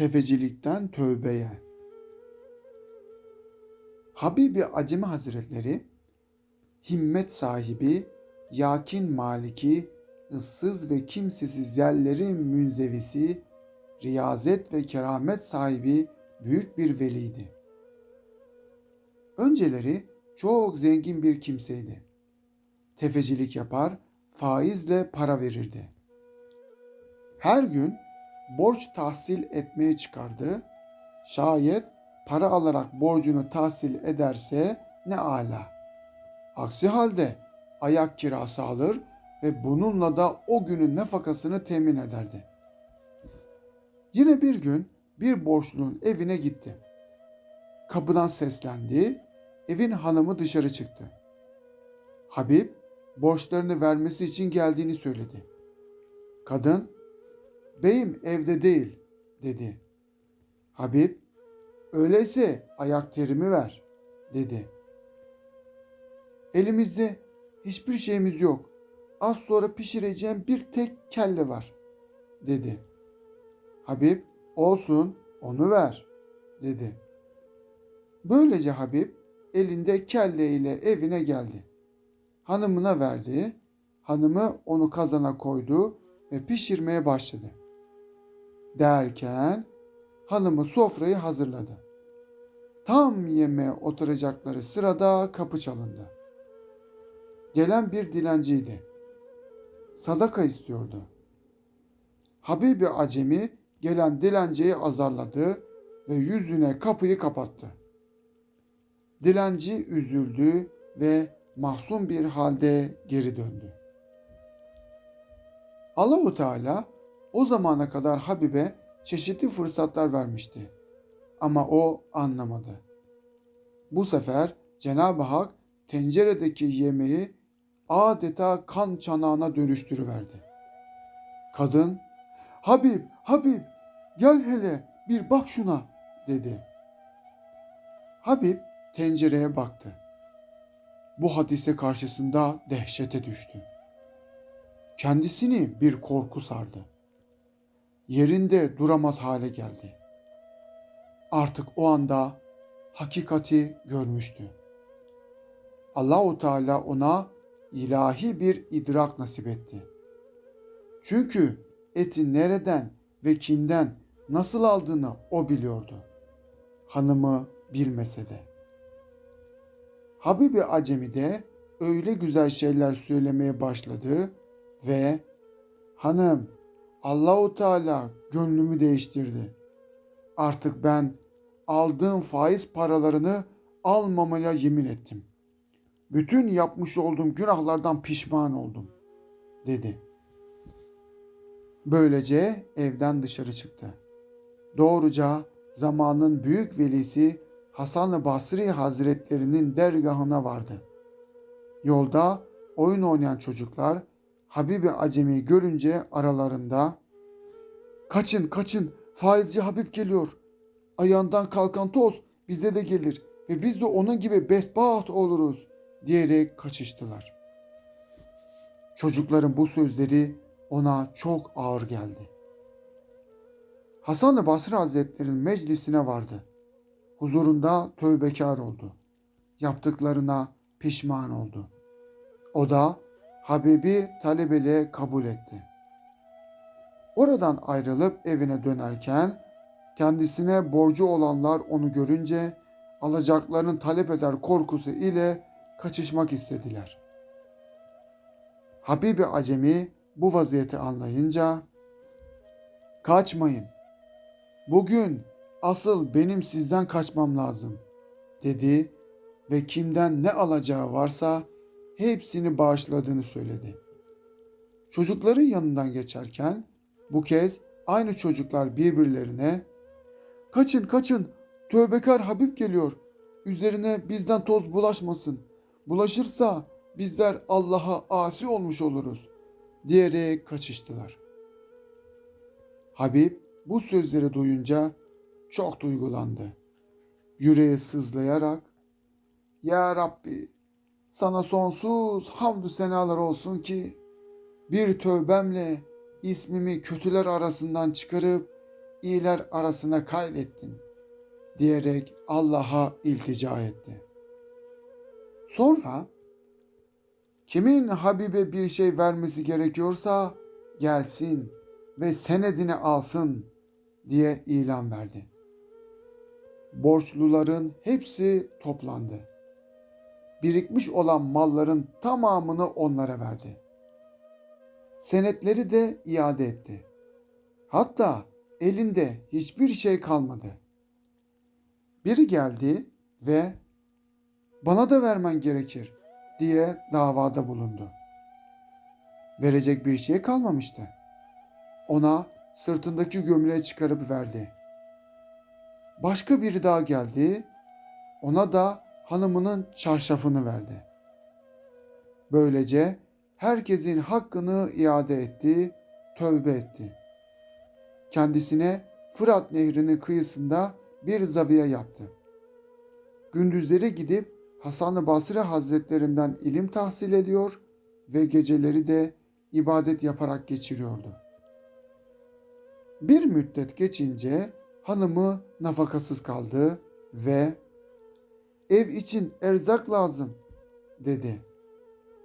Tefecilikten tövbeye. Habibi Acemi Hazretleri, himmet sahibi, yakin maliki, ıssız ve kimsesiz yerlerin münzevisi, riyazet ve keramet sahibi büyük bir veliydi. Önceleri çok zengin bir kimseydi. Tefecilik yapar, faizle para verirdi. Her gün borç tahsil etmeye çıkardı. Şayet para alarak borcunu tahsil ederse ne ala. Aksi halde ayak kirası alır ve bununla da o günün nafakasını temin ederdi. Yine bir gün bir borçlunun evine gitti. Kapıdan seslendi, evin hanımı dışarı çıktı. Habib borçlarını vermesi için geldiğini söyledi. Kadın, beyim evde değil dedi. Habib, öyleyse ayak terimi ver dedi. Elimizde hiçbir şeyimiz yok. Az sonra pişireceğim bir tek kelle var dedi. Habib, olsun onu ver dedi. Böylece Habib elinde kelle ile evine geldi. Hanımına verdi. Hanımı onu kazana koydu ve pişirmeye başladı. Derken hanımı sofrayı hazırladı. Tam yemeğe oturacakları sırada kapı çalındı. Gelen bir dilenciydi. Sadaka istiyordu. Habibi Acemi gelen dilenciyi azarladı ve yüzüne kapıyı kapattı. Dilenci üzüldü ve mahzun bir halde geri döndü. Allahu Teala o zamana kadar Habib'e çeşitli fırsatlar vermişti. Ama o anlamadı. Bu sefer Cenab-ı Hak tenceredeki yemeği adeta kan çanağına dönüştürüverdi. Kadın, Habib, Habib gel hele bir bak şuna dedi. Habib tencereye baktı. Bu hadise karşısında dehşete düştü. Kendisini bir korku sardı. Yerinde duramaz hale geldi. Artık o anda hakikati görmüştü. Allahu Teala ona ilahi bir idrak nasip etti. Çünkü eti nereden ve kimden nasıl aldığını o biliyordu. Hanımı bilmese de. Habibi Acemi de öyle güzel şeyler söylemeye başladı ve hanım Allahu Teala gönlümü değiştirdi. Artık ben aldığım faiz paralarını almamaya yemin ettim. Bütün yapmış olduğum günahlardan pişman oldum." dedi. Böylece evden dışarı çıktı. Doğruca zamanın büyük velisi Hasan-ı Basri Hazretlerinin dergahına vardı. Yolda oyun oynayan çocuklar Habibi Acemi görünce aralarında "Kaçın, kaçın, faizci Habib geliyor. Ayağından kalkan toz bize de gelir ve biz de onun gibi bedbaht oluruz." diyerek kaçıştılar. Çocukların bu sözleri ona çok ağır geldi. Hasan-ı Basri Hazretleri'nin meclisine vardı. Huzurunda tövbekar oldu. Yaptıklarına pişman oldu. O da Habibi talebele kabul etti. Oradan ayrılıp evine dönerken kendisine borcu olanlar onu görünce alacaklarını talep eder korkusu ile kaçışmak istediler. Habibi Acemi bu vaziyeti anlayınca kaçmayın. Bugün asıl benim sizden kaçmam lazım dedi ve kimden ne alacağı varsa hepsini bağışladığını söyledi. Çocukların yanından geçerken bu kez aynı çocuklar birbirlerine kaçın kaçın tövbekar Habib geliyor. Üzerine bizden toz bulaşmasın. Bulaşırsa bizler Allah'a asi olmuş oluruz diyerek kaçıştılar. Habib bu sözleri duyunca çok duygulandı. Yüreği sızlayarak Ya Rabbi sana sonsuz hamdü senalar olsun ki bir tövbemle ismimi kötüler arasından çıkarıp iyiler arasına kaydettin diyerek Allah'a iltica etti. Sonra kimin Habibe bir şey vermesi gerekiyorsa gelsin ve senedini alsın diye ilan verdi. Borçluların hepsi toplandı. Birikmiş olan malların tamamını onlara verdi. Senetleri de iade etti. Hatta elinde hiçbir şey kalmadı. Biri geldi ve bana da vermen gerekir diye davada bulundu. Verecek bir şey kalmamıştı. Ona sırtındaki gömleği çıkarıp verdi. Başka biri daha geldi. Ona da hanımının çarşafını verdi. Böylece herkesin hakkını iade etti, tövbe etti. Kendisine Fırat Nehri'nin kıyısında bir zaviye yaptı. Gündüzleri gidip Hasan-ı Basri Hazretlerinden ilim tahsil ediyor ve geceleri de ibadet yaparak geçiriyordu. Bir müddet geçince hanımı nafakasız kaldı ve ev için erzak lazım dedi.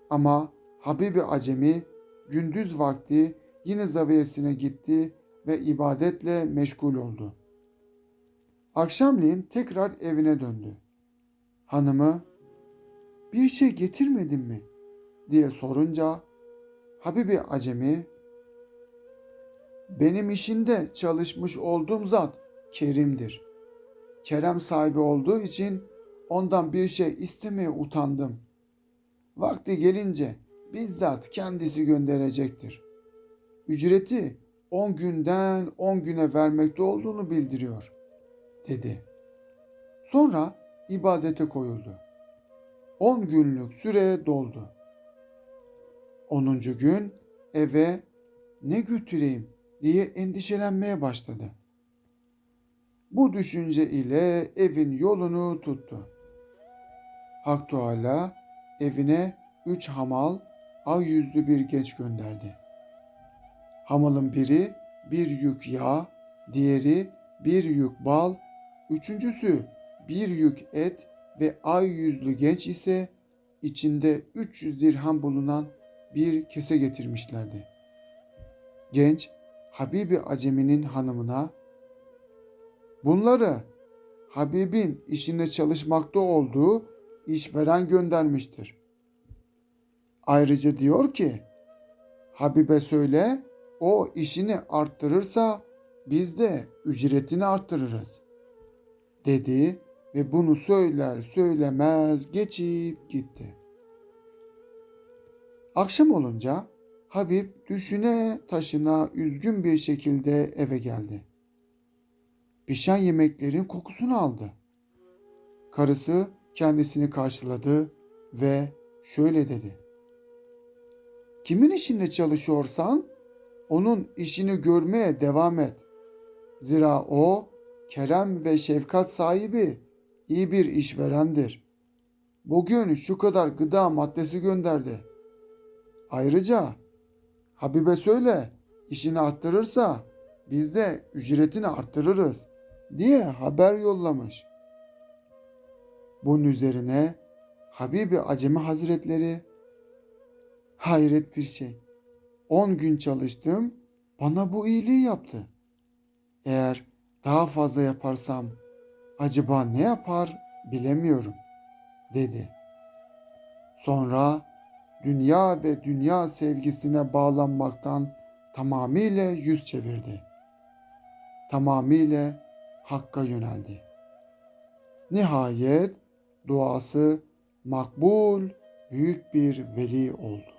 Ama Habibi Acemi gündüz vakti yine zaviyesine gitti ve ibadetle meşgul oldu. Akşamleyin tekrar evine döndü. Hanımı bir şey getirmedin mi diye sorunca Habibi Acemi benim işinde çalışmış olduğum zat kerimdir. Kerem sahibi olduğu için ondan bir şey istemeye utandım. Vakti gelince bizzat kendisi gönderecektir. Ücreti 10 günden 10 güne vermekte olduğunu bildiriyor, dedi. Sonra ibadete koyuldu. 10 günlük süre doldu. 10. gün eve ne götüreyim diye endişelenmeye başladı. Bu düşünce ile evin yolunu tuttu. Hak Teala evine üç hamal, ay yüzlü bir genç gönderdi. Hamalın biri bir yük yağ, diğeri bir yük bal, üçüncüsü bir yük et ve ay yüzlü genç ise içinde 300 dirhem bulunan bir kese getirmişlerdi. Genç Habibi Acemi'nin hanımına bunları Habib'in işinde çalışmakta olduğu işveren göndermiştir. Ayrıca diyor ki Habibe söyle o işini arttırırsa biz de ücretini arttırırız dedi ve bunu söyler söylemez geçip gitti. Akşam olunca Habib düşüne taşına üzgün bir şekilde eve geldi. Pişen yemeklerin kokusunu aldı. Karısı kendisini karşıladı ve şöyle dedi. Kimin işinde çalışıyorsan onun işini görmeye devam et. Zira o kerem ve şefkat sahibi iyi bir işverendir. Bugün şu kadar gıda maddesi gönderdi. Ayrıca Habibe söyle işini arttırırsa biz de ücretini arttırırız diye haber yollamış. Bunun üzerine Habibi Acemi Hazretleri hayret bir şey. On gün çalıştım bana bu iyiliği yaptı. Eğer daha fazla yaparsam acaba ne yapar bilemiyorum dedi. Sonra dünya ve dünya sevgisine bağlanmaktan tamamıyla yüz çevirdi. Tamamıyla Hakk'a yöneldi. Nihayet duası makbul büyük bir veli oldu.